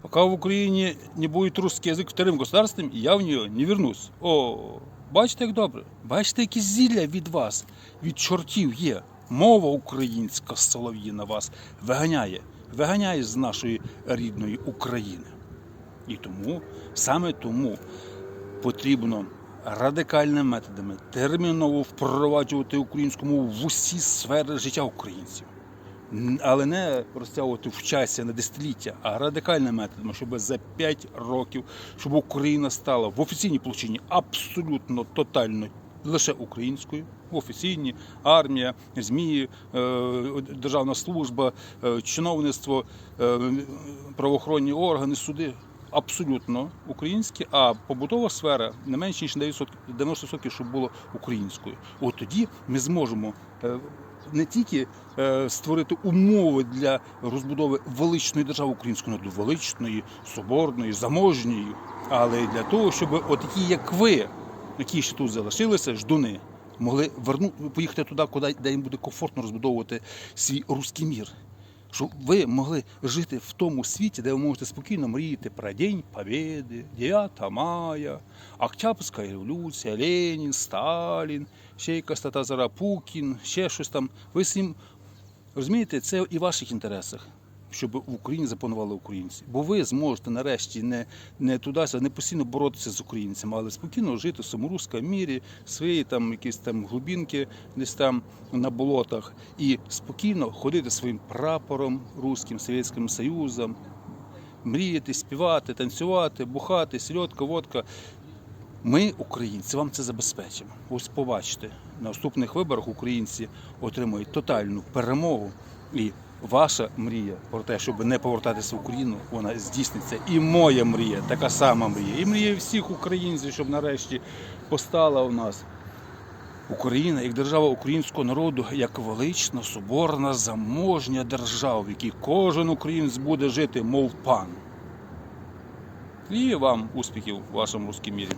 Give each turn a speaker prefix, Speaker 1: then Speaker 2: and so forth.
Speaker 1: Пока в Україні не буде русский язик вторым государством, я в нее не вернусь. О, бачите, як добре? Бачите, які зілля від вас, від чортів є. Мова українська солов'їна вас виганяє, виганяє з нашої рідної України. І тому, саме тому потрібно радикальними методами терміново впроваджувати українську мову в усі сфери життя українців. Але не розтягувати в часі на десятиліття, а радикальними методами, щоб за 5 років, щоб Україна стала в офіційній площині абсолютно тотально лише українською, в офіційній армія, ЗМІ, е, державна служба, е, чиновництво, е, правоохоронні органи, суди. Абсолютно українські, а побутова сфера не менше ніж 90%, 90% щоб було українською. От тоді ми зможемо не тільки е, створити умови для розбудови величної держави української народу, величної, соборної, заможньої, але й для того, щоб отакі, як ви, які ще тут залишилися, ждуни, могли верну, поїхати туди, куди де їм буде комфортно розбудовувати свій руський мір. Щоб ви могли жити в тому світі, де ви можете спокійно мріяти про День Побєди, 9 мая, Октябрьська революція, Ленін, Сталін, ще якась та Зара Пукін, ще щось там. Ви всім розумієте, це і в ваших інтересах, щоб в Україні запанували українці. Бо ви зможете нарешті не, не туди, не постійно боротися з українцями, але спокійно жити в саморуському мірі, свої там якісь там глубинки, десь там на болотах, і спокійно ходити своїм прапором руським, Совєтським Союзом, мріяти, співати, танцювати, бухати, сільотка, водка. Ми, українці, вам це забезпечимо. Ось побачите, на наступних виборах українці отримають тотальну перемогу. І ваша мрія про те, щоб не повертатися в Україну, вона здійсниться. І моя мрія, така сама мрія. І мрія всіх українців, щоб нарешті постала у нас Україна як держава українського народу, як велична, соборна, заможня держава, в якій кожен українець буде жити, мов пан. І вам успіхів в вашому руському мірі.